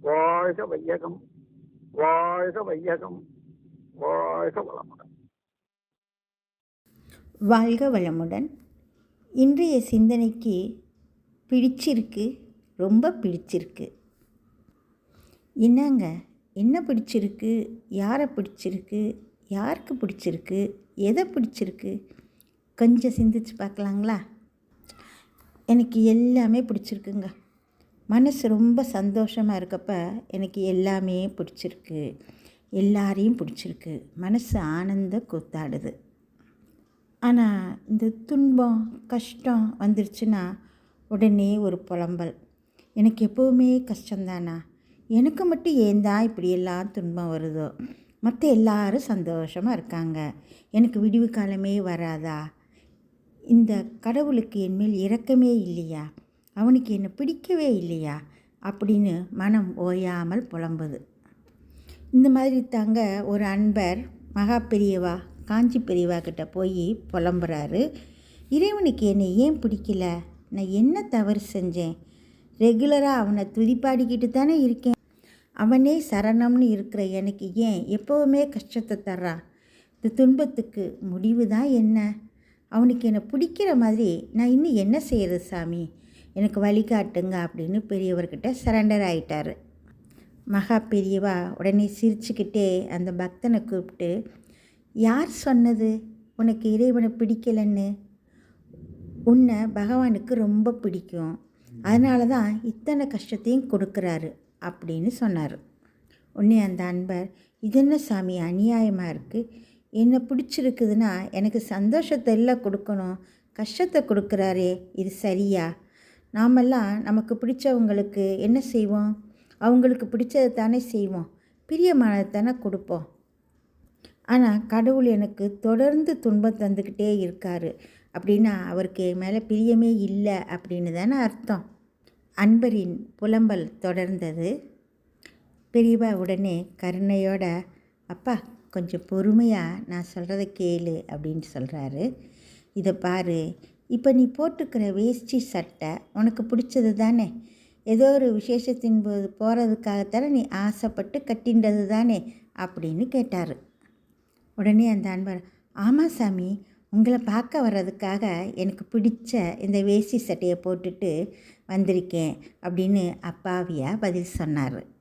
வாழ்க வையகம் வாழ்க வையகம் வாழ்க வளமுடன். வாழ்க வளமுடன். இன்றைய சிந்தனைக்கு பிடிச்சிருக்கு ரொம்ப பிடிச்சிருக்கு. என்னங்க என்ன பிடிச்சிருக்கு யாரை பிடிச்சிருக்கு யாருக்கு பிடிச்சிருக்கு எதை பிடிச்சிருக்கு? கொஞ்சம் சிந்திச்சு பார்க்கலாங்களா? எனக்கு எல்லாமே பிடிச்சிருக்குங்க. மனசு ரொம்ப சந்தோஷமாக இருக்கப்ப எனக்கு எல்லாமே பிடிச்சிருக்கு. எல்லாரையும் பிடிச்சிருக்கு. மனசு ஆனந்த கூத்தாடுது. ஆனால் இந்த துன்பம் கஷ்டம் வந்துருச்சுன்னா உடனே ஒரு புலம்பல். எனக்கு எப்போவுமே கஷ்டம்தானா? எனக்கு மட்டும் ஏன் தான் இப்படியெல்லாம் துன்பம் வருதோ? மற்ற எல்லாரும் சந்தோஷமாக இருக்காங்க. எனக்கு விடிவு காலமே வராதா? இந்த கடவுளுக்கு என்மேல் இரக்கமே இல்லையா? அவனுக்கு என்னை பிடிக்கவே இல்லையா? அப்படின்னு மனம் ஓயாமல் புலம்புது. இந்த மாதிரி தாங்க ஒரு அன்பர் மகா பெரியவா காஞ்சி பெரியவா கிட்ட போய் புலம்புறாரு. இறைவனுக்கு என்னை ஏன் பிடிக்கல? நான் என்ன தவறு செஞ்சேன்? ரெகுலராக அவனை துதிப்பாடிக்கிட்டு தானே இருக்கேன். அவனே சரணம்னு இருக்கிற எனக்கு ஏன் எப்போவுமே கஷ்டத்தை தர்றான் இந்த துன்பத்துக்கு முடிவு தான் என்ன? அவனுக்கு என்னை பிடிக்கிற மாதிரி நான் இன்னும் என்ன செய்கிறது சாமி? எனக்கு வழிகாட்டுங்க அப்படின்னு பெரியவர்கிட்ட சரண்டர் ஆயிட்டார். மகா பெரியவா உடனே சிரிச்சுக்கிட்டே அந்த பக்தனை கூப்பிட்டு யார் சொன்னது? உனக்கு இறைவனை பிடிக்கலன்னு? உன்னை பகவானுக்கு ரொம்ப பிடிக்கும். அதனால தான் இத்தனை கஷ்டத்தையும் கொடுக்குறாரு அப்படின்னு சொன்னார். உடனே அந்த அன்பர் இது என்ன சாமி அநியாயமாக இருக்குது என்னை பிடிச்சிருக்குதுன்னா எனக்கு சந்தோஷத்தை எல்லாம் கொடுக்கணும். கஷ்டத்தை கொடுக்குறாரே இது சரியா? நாமெல்லாம் நமக்கு பிடிச்சவங்களுக்கு என்ன செய்வோம்? அவங்களுக்கு பிடிச்சதை தானே செய்வோம். பிரியமானதை தானே கொடுப்போம். ஆனால் கடவுள் எனக்கு தொடர்ந்து துன்பம் தந்துக்கிட்டே இருக்கார். அப்படின்னா அவருக்கு என் மேலே பிரியமே இல்லை அப்படின்னு தானே அர்த்தம். அன்பரின் புலம்பல் தொடர்ந்தது. பெரியவா உடனே கருணையோட அப்பா கொஞ்சம் பொறுமையாக நான் சொல்கிறத கேளு அப்படின்னு சொல்கிறாரு இதை பாரு இப்போ நீ போட்டுக்கிற வேஷ்டி சட்டை உனக்கு பிடிச்சது தானே? ஏதோ ஒரு விசேஷத்தின் போது போகிறதுக்காகத்தானே நீ ஆசைப்பட்டு கட்டின்றது தானே? அப்படின்னு கேட்டார். உடனே அந்த அன்பர் ஆமாம் சாமி உங்களை பார்க்க வர்றதுக்காக எனக்கு பிடிச்ச இந்த வேஷ்டி சட்டையை போட்டுட்டு வந்திருக்கேன் அப்படின்னு அப்பாவியாக பதில் சொன்னார்.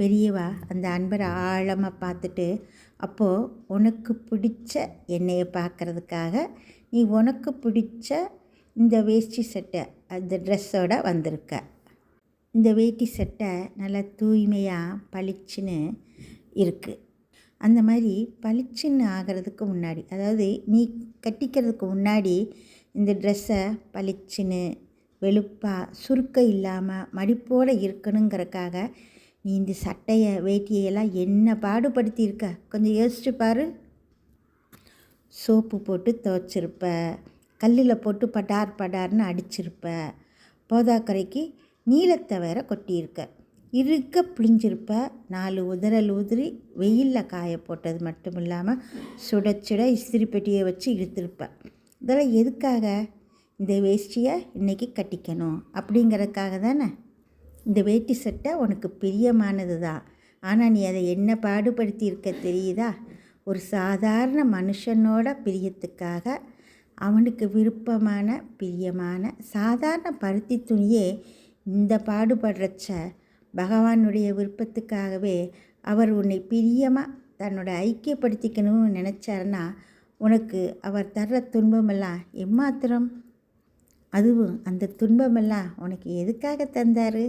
பெரியவா அந்த அன்பரை ஆழமாக பார்த்துட்டு அப்போது உனக்கு பிடிச்ச என்னையை பார்க்குறதுக்காக நீ உனக்கு பிடிச்ச இந்த வேஷ்டி சட்டை அந்த ட்ரெஸ்ஸோட வந்திருக்க. இந்த வேட்டி சட்டை நல்லா தூய்மையாக பளிச்சுன்னு இருக்குது அந்த மாதிரி பளிச்சுன்னு ஆகிறதுக்கு முன்னாடி அதாவது நீ கட்டிக்கிறதுக்கு முன்னாடி இந்த ட்ரெஸ்ஸை பளிச்சுன்னு வெளுப்பாக சுருக்கம் இல்லாமல் மடிப்போடு இருக்கணுங்கிறக்காக நீ இந்த சட்டையை வேட்டியையெல்லாம் என்ன பாடுபடுத்தியிருக்க? கொஞ்சம் யோசிச்சு பாரு. சோப்பு போட்டு துவைச்சிருப்ப. கல்லில் போட்டு படார் படார்னு அடிச்சிருப்ப. போதாக்கரைக்கு நீளத்தை வேற கொட்டியிருக்க. இருக்க பிழிஞ்சிருப்ப. நாலு உதறல் உதிரி வெயிலில் காய போட்டது மட்டும் இல்லாமல் சுட சுட இஸ்திரி பெட்டியை வச்சு இழுத்திருப்ப. இதெல்லாம் எதுக்காக? இந்த வேஷ்டியை இன்றைக்கி கட்டிக்கணும் அப்படிங்கிறதுக்காக தானே? இந்த வேட்டி சட்டை உனக்கு பிரியமானது தான் ஆனால் நீ அதை என்ன பாடுபடுத்தியிருக்க தெரியுதா? ஒரு சாதாரண மனுஷனோட பிரியத்துக்காக அவனுக்கு விருப்பமான பிரியமான சாதாரண பருத்தி துணியே இந்த பாடுபடுறச்ச பகவானுடைய விருப்பத்துக்காகவே அவர் உன்னை பிரியமாக தன்னோட ஐக்கியப்படுத்திக்கணும்னு நினச்சாருன்னா உனக்கு அவர் தர்ற துன்பமெல்லாம் எம்மாத்திரம்? அதுவும் அந்த துன்பமெல்லாம் உனக்கு எதுக்காக தந்தார்?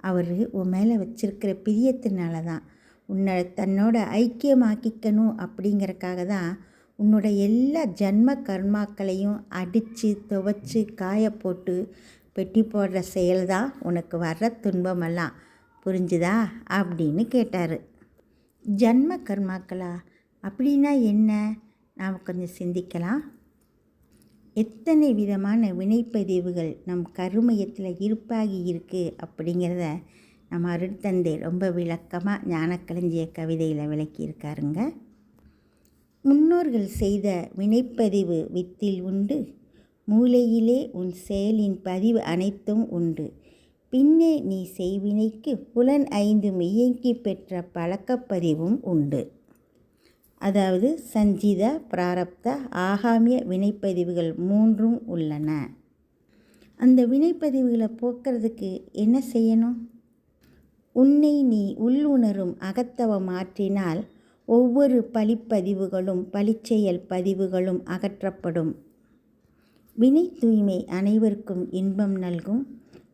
அவர் உன் மேலே வச்சிருக்கிற பிரியத்தினால தான் உன்னை தன்னோட ஐக்கியமாக்கிக்கணும் அப்படிங்கிறக்காக தான் உன்னோட எல்லா ஜன்ம கர்மாக்களையும் அடித்து துவைச்சி காய போட்டு பெட்டி போடுற செயல் தான் உனக்கு வர்ற துன்பமெல்லாம். புரிஞ்சுதா? அப்படின்னு கேட்டார். ஜன்ம கர்மாக்களா? அப்படின்னா என்ன? நாம் கொஞ்சம் சிந்திக்கலாம். எத்தனை விதமான வினைப்பதிவுகள் நம் கருமையத்தில் இருப்பாகி இருக்குது அப்படிங்கிறத நம்ம அருட்தந்தை ரொம்ப விளக்கமாக ஞானக்களஞ்சிய கவிதையில் விளக்கியிருக்காருங்க. முன்னோர்கள் செய்த வினைப்பதிவு வித்தில் உண்டு மூளையிலே உன் செயலின் பதிவு அனைத்தும் உண்டு. பின்னே நீ செய்வினைக்கு புலன் ஐந்து இயங்கி பெற்ற பழக்கப்பதிவும் உண்டு. அதாவது சஞ்சித பிராரப்த ஆகாமிய வினைப்பதிவுகள் மூன்றும் உள்ளன. அந்த வினைப்பதிவுகளை போக்குறதுக்கு என்ன செய்யணும்? உன்னை நீ உள்ளுணரும் அகத்தவம் மாற்றினால் ஒவ்வொரு பழிப்பதிவுகளும் பழிச்செயல் பதிவுகளும் அகற்றப்படும். வினை தூய்மை அனைவருக்கும் இன்பம் நல்கும்.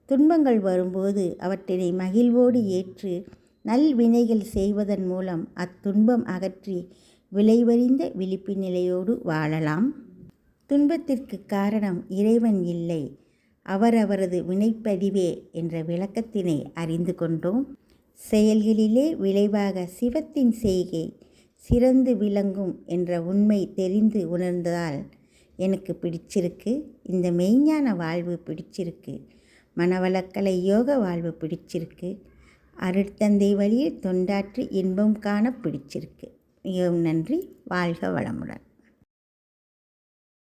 துன்பங்கள் வரும்போது அவற்றினை மகிழ்வோடு ஏற்று நல்வினைகள் செய்வதன் மூலம் அத்துன்பம் அகற்றி விளைவறிந்த விழிப்பு நிலையோடு வாழலாம். துன்பத்திற்கு காரணம் இறைவன் இல்லை. அவரவரது வினைப்பதிவே என்ற விளக்கத்தினை அறிந்து கொண்டோம். செயல்களிலே விளைவாக சிவத்தின் செய்கை சிறந்து விளங்கும் என்ற உண்மை தெரிந்து உணர்ந்ததால் எனக்கு பிடிச்சிருக்கு. இந்த மெய்ஞான வாழ்வு பிடிச்சிருக்கு. மனவளக்கலை யோக வாழ்வு பிடிச்சிருக்கு. அருட்தந்தை வழியில் தொண்டாற்றி இன்பம் காண பிடிச்சிருக்கு. மிகவும் நன்றி. வாழ்க வளமுடன்.